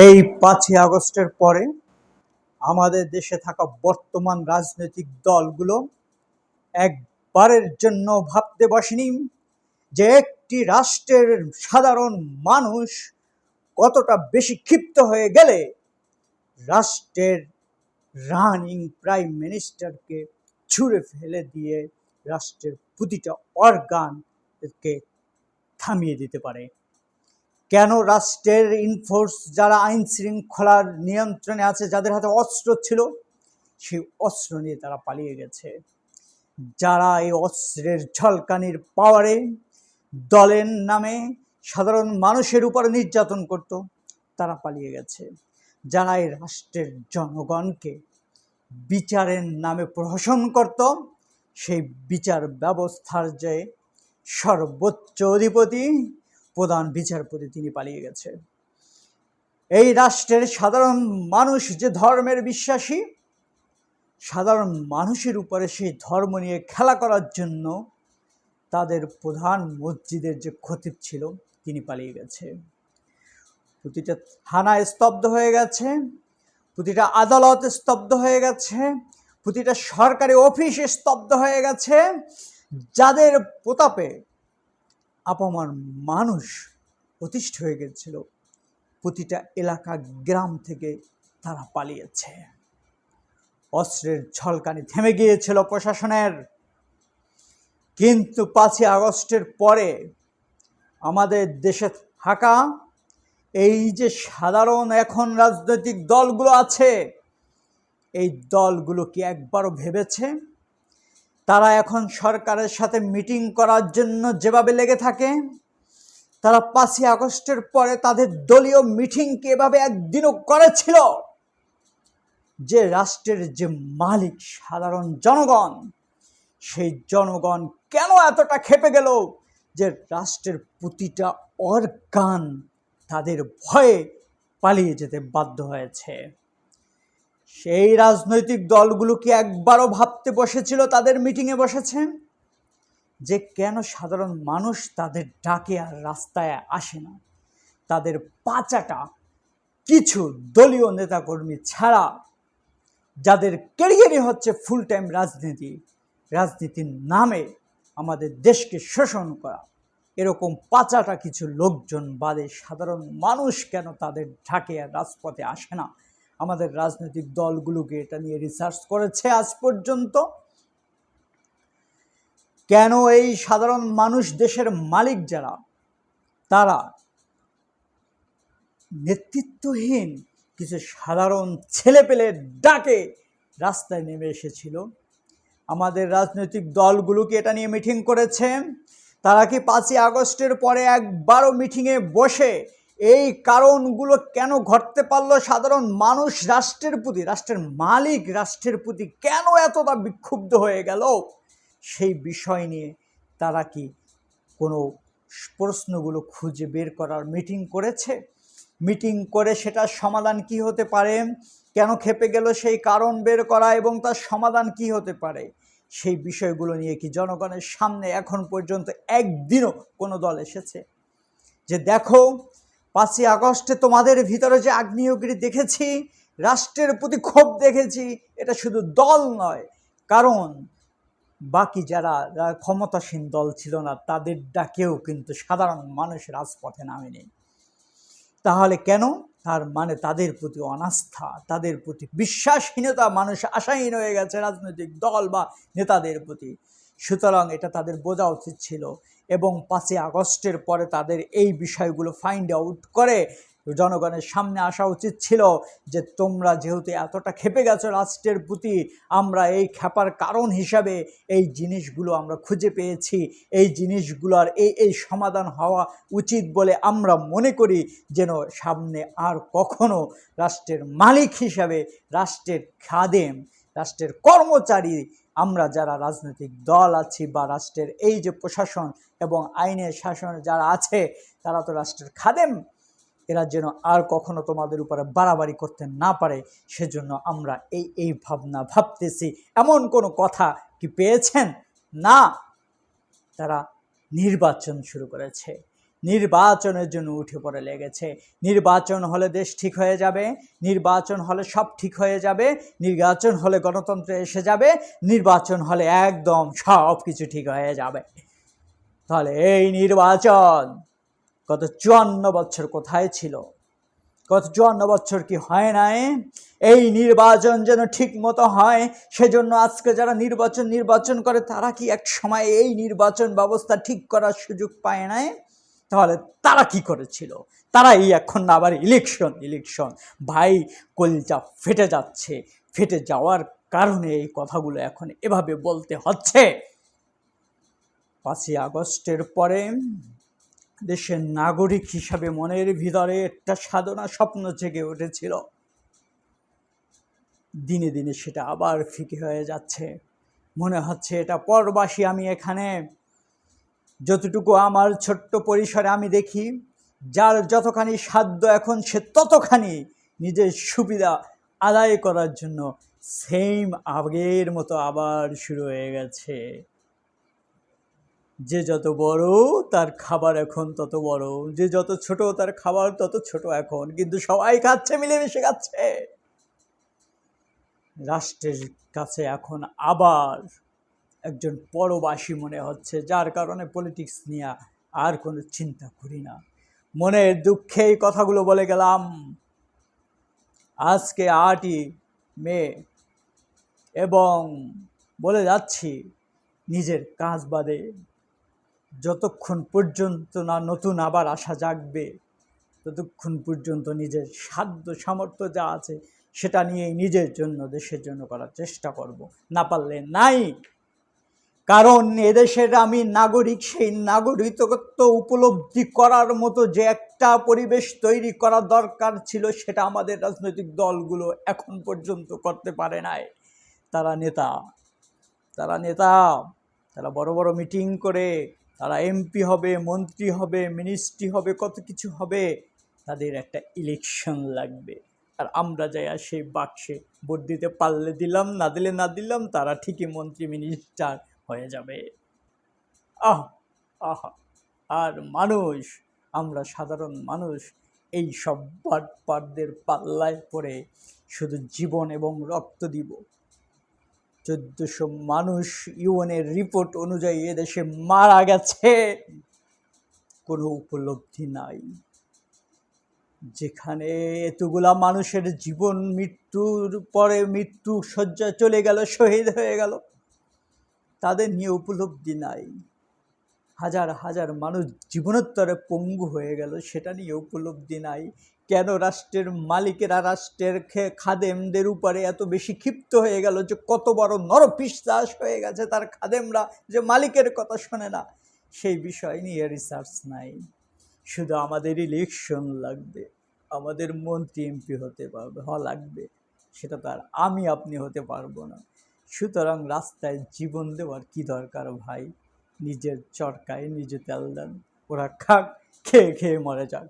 এই পাঁচই আগস্টের পরে আমাদের দেশে থাকা বর্তমান রাজনৈতিক দলগুলো একবারের জন্য ভাবতে বসেনি যে একটি রাষ্ট্রের সাধারণ মানুষ কতটা বেশি ক্ষিপ্ত হয়ে গেলে রাষ্ট্রের রানিং প্রাইম মিনিস্টারকে ছুঁড়ে ফেলে দিয়ে রাষ্ট্রের প্রতিটা অর্গানকে থামিয়ে দিতে পারে। কেন রাষ্ট্রের ইনফোর্স যারা আইন শৃঙ্খলার নিয়ন্ত্রণে আছে, যাদের হাতে অস্ত্র ছিল, সেই অস্ত্র নিয়ে তারা পালিয়ে গেছে। যারা এই অস্ত্রের ঝলকানির পাওয়ারে দলের নামে সাধারণ মানুষের উপর নির্যাতন করত, তারা পালিয়ে গেছে। যারা এই রাষ্ট্রের জনগণকে বিচারের নামে প্রহসন করত, সেই বিচার ব্যবস্থার যে সর্বোচ্চ অধিপতি প্রধান বিচারপতি তিনি পালিয়ে গেছে এই রাষ্ট্রের সাধারণ মানুষ যে ধর্মের বিশ্বাসী, সাধারণ মানুষের উপরে সেই ধর্ম নিয়ে খেলা করার জন্য তাদের প্রধান মসজিদের যে খতিব ছিল, তিনি পালিয়ে গেছে। প্রতিটা থানা স্তব্ধ হয়ে গেছে, প্রতিটা আদালত স্তব্ধ হয়ে গেছে, প্রতিটা সরকারি অফিস স্তব্ধ হয়ে গেছে। যাদের প্রতাপে আপামার মানুষ অতিষ্ঠ হয়ে গেছিল। প্রতিটা এলাকা গ্রাম থেকে তারা পালিয়েছে। অস্ত্রের ঝলকানি থেমে গিয়েছিল প্রশাসনের। কিন্তু পাঁচই আগস্টের পরে আমাদের দেশে থাকা এই যে সাধারণ এখন রাজনৈতিক দলগুলো আছে, এই দলগুলো কি একবারও ভেবেছে? তারা এখন সরকারের সাথে মিটিং করার জন্য যেভাবে লেগে থাকে, তারা পাঁচই আগস্টের পরে তাদের দলীয় মিটিংকে এভাবে একদিনও করেছিল যে রাষ্ট্রের যে মালিক সাধারণ জনগণ, সেই জনগণ কেন এতটা খেপে গেল যে রাষ্ট্রের প্রতিটা অর্গান তাদের ভয়ে পালিয়ে যেতে বাধ্য হয়েছে। সেই রাজনৈতিক দলগুলো কি একবারও ভাবতে বসেছিল তাদের মিটিংয়ে বসেছেন যে কেন সাধারণ মানুষ তাদের ডাকে আর রাস্তায় আসে না? তাদের পাচাটা কিছু দলীয় নেতাকর্মী ছাড়া, যাদের ক্যারিয়ারই হচ্ছে ফুল টাইম রাজনীতি, রাজনীতির নামে আমাদের দেশকে শোষণ করা। এরকম পাচাটা কিছু লোকজন বাদে সাধারণ মানুষ কেন তাদের ঢাকে আর রাজপথে আসে না? আমাদের রাজনৈতিক দলগুলোকে এটা নিয়ে রিসার্চ করেছে আজ পর্যন্ত। কেন এই সাধারণ মানুষ দেশের মালিক যারা, তারা নেতৃত্বহীন কিছু সাধারণ ছেলেপেলের ডাকে রাস্তায় নেমে এসেছিল। আমাদের রাজনৈতিক দলগুলো কি এটা নিয়ে মিটিং করেছে। তারা কি পাঁচই আগস্টের পরে একবারও মিটিংয়ে বসে এই কারণগুলো কেন ঘটতে পারল সাধারণ মানুষ রাষ্ট্রের প্রতি, রাষ্ট্রের মালিক, রাষ্ট্রের প্রতি কেন এতটা বিক্ষুব্ধ হয়ে গেল? সেই বিষয় নিয়ে তারা কি কোনো প্রশ্নগুলো খুঁজে বের করার মিটিং করেছে? মিটিং করে সেটার সমাধান কি হতে পারে? কেন খেপে গেল সেই কারণ বের করা এবং তার সমাধান কি হতে পারে? সেই বিষয়গুলো নিয়ে কি জনগণের সামনে এখন পর্যন্ত একদিনও কোনো দল এসেছে? যে দেখো পাঁচই আগস্টে তোমাদের ভিতরে যে আগ্নেয়গিরি দেখেছি, রাষ্ট্রের প্রতি ক্ষোভ দেখেছি, এটা শুধু দল নয়, কারণ বাকি যারা ক্ষমতাসীন দল ছিল না, তাদের ডাকেও কিন্তু সাধারণ মানুষ রাজপথে নামেনি। তাহলে কেন? তার মানে তাদের প্রতি অনাস্থা, তাদের প্রতি বিশ্বাসহীনতা, মানুষ আশাহীন হয়ে গেছে, রাজনৈতিক দল বা নেতাদের প্রতি। সুতরাং এটা তাদের বোঝা উচিত ছিল এবং পাঁচই আগস্টের পরে তাদের এই বিষয়গুলো ফাইন্ড আউট করে জনগণের সামনে আসা উচিত ছিল যে তোমরা যেহেতু এতটা খেপে গেছো রাষ্ট্রের প্রতি, আমরা এই খেপার কারণ হিসাবে এই জিনিসগুলো আমরা খুঁজে পেয়েছি। এই জিনিসগুলোর এই এই সমাধান হওয়া উচিত বলে আমরা মনে করি যেন সামনে আর কখনো রাষ্ট্রের মালিক হিসাবে, রাষ্ট্রের খাদেম, রাষ্ট্রের কর্মচারী আমরা যারা রাজনৈতিক দল আছি বা রাষ্ট্রের এই যে প্রশাসন এবং আইনের শাসন যারা আছে, তারা তো রাষ্ট্রের খাদেম। এরা যেন আর কখনো তোমাদের উপরে বাড়াবাড়ি করতে না পারে, সেজন্য আমরা এই এই ভাবনা ভাবতেছি। এমন কোনো কথা কি পেয়েছেন? না। তারা নির্বাচন শুরু করেছে। নির্বাচনের জন্য উঠে পড়ে লেগেছে। নির্বাচন হলে দেশ ঠিক হয়ে যাবে, নির্বাচন হলে সব ঠিক হয়ে যাবে, নির্বাচন হলে গণতন্ত্র এসে যাবে, নির্বাচন হলে একদম সব কিছু ঠিক হয়ে যাবে। তাহলে এই নির্বাচন গত চুয়ান্ন বছর কোথায় ছিল? গত চুয়ান্ন বছর কি হয় নাই? এই নির্বাচন যেন ঠিক মতো হয়, সেজন্য আজকে যারা নির্বাচন নির্বাচন করে, তারা কি এক সময় এই নির্বাচন ব্যবস্থা ঠিক করার সুযোগ পায় নাই? তাহলে তারা কি করেছিল? তারা এই এখন আবার ইলেকশন ইলেকশন ভাই, কলজা ফেটে যাচ্ছে। ফেটে যাওয়ার কারণে এই কথাগুলো এখন এভাবে বলতে হচ্ছে। পাঁচই আগস্টের পরে দেশের নাগরিক হিসাবে মনের ভিতরে একটা সাধনা স্বপ্ন জেগে উঠেছিল। দিনে দিনে সেটা আবার ফিকে হয়ে যাচ্ছে। মনে হচ্ছে এটা পরবাসী আমি এখানে যতটুকু আমার ছোট্ট পরিসরে আমি দেখি, যার যতখানি সাধ্য এখন সে ততখানি নিজের সুবিধা আদায় করার জন্য সেম আগের মতো আবার শুরু হয়ে গেছে। যে যত বড় তার খাবার এখন তত বড়, যে যত ছোট তার খাবার তত ছোট এখন, কিন্তু সবাই খাচ্ছে, মিলেমিশে খাচ্ছে। রাষ্ট্রের কাছে এখন আবার একজন পরবাসী মনে হচ্ছে, যার কারণে পলিটিক্স নিয়ে আর কোনো চিন্তা করি না। মনের দুঃখে এই কথাগুলো বলে গেলাম, আজকে আটই মে এবং বলে যাচ্ছি নিজের কাজ বাদে। যতক্ষণ পর্যন্ত না নতুন আবার আশা জাগবে, ততক্ষণ পর্যন্ত নিজের সাধ্য সামর্থ্য যা আছে সেটা নিয়ে নিজের জন্য, দেশের জন্য করার চেষ্টা করব। না পারলে নাই। কারণ এদেশের আমি নাগরিক, সেই নাগরিকত্ব উপলব্ধি করার মতো যে একটা পরিবেশ তৈরি করা দরকার ছিল, সেটা আমাদের রাজনৈতিক দলগুলো এখন পর্যন্ত করতে পারে নাই। তারা নেতা তারা নেতা, তারা বড় বড় মিটিং করে, তারা এমপি হবে, মন্ত্রী হবে, মিনিস্ট্রি হবে, কত কিছু হবে, তাদের একটা ইলেকশন লাগবে। আর আমরা যাই সেই বাক্সে ভোট দিতে পারলে দিলাম, না দিলে না দিলাম, তারা ঠিকই মন্ত্রী, মিনিস্টার হয়ে যাবে। আহ আহ, আর মানুষ, আমরা সাধারণ মানুষ, এই সব বাটপাটদের পাল্লায় পড়ে শুধু জীবন এবং রক্ত দিব। চোদ্দশো মানুষ ইউএনের রিপোর্ট অনুযায়ী এদেশে মারা গেছে। কোনো উপলব্ধি নাই। যেখানে এতগুলা মানুষের জীবন, মৃত্যুর পরে মৃত্যু শয্যা চলে গেল, শহীদ হয়ে গেল। তাদের নিয়ে উপলব্ধি নাই। হাজার হাজার মানুষ জীবনোত্তরে পঙ্গু হয়ে গেল, সেটা নিয়ে উপলব্ধি নাই। কেন রাষ্ট্রের মালিকেরা রাষ্ট্রের খাদেমদের উপরে এত বেশি ক্ষিপ্ত হয়ে গেল যে কত বড় নরপিশ্বাস হয়ে গেছে তার খাদেমরা, যে মালিকের কথা শোনে না? সেই বিষয় নিয়ে রিসার্চ নাই। শুধু আমাদের ইলেকশন লাগবে, আমাদের মন্ত্রী এমপি হতে পারবে হওয়া লাগবে। সেটা তো আর আমি, আপনি হতে পারব না। সুতরাং রাস্তায় জীবন দেওয়ার কি দরকার ভাই? নিজের চরকায় নিজে তেল দেন, ওরা খাক, খেয়ে খেয়ে মরে যাক।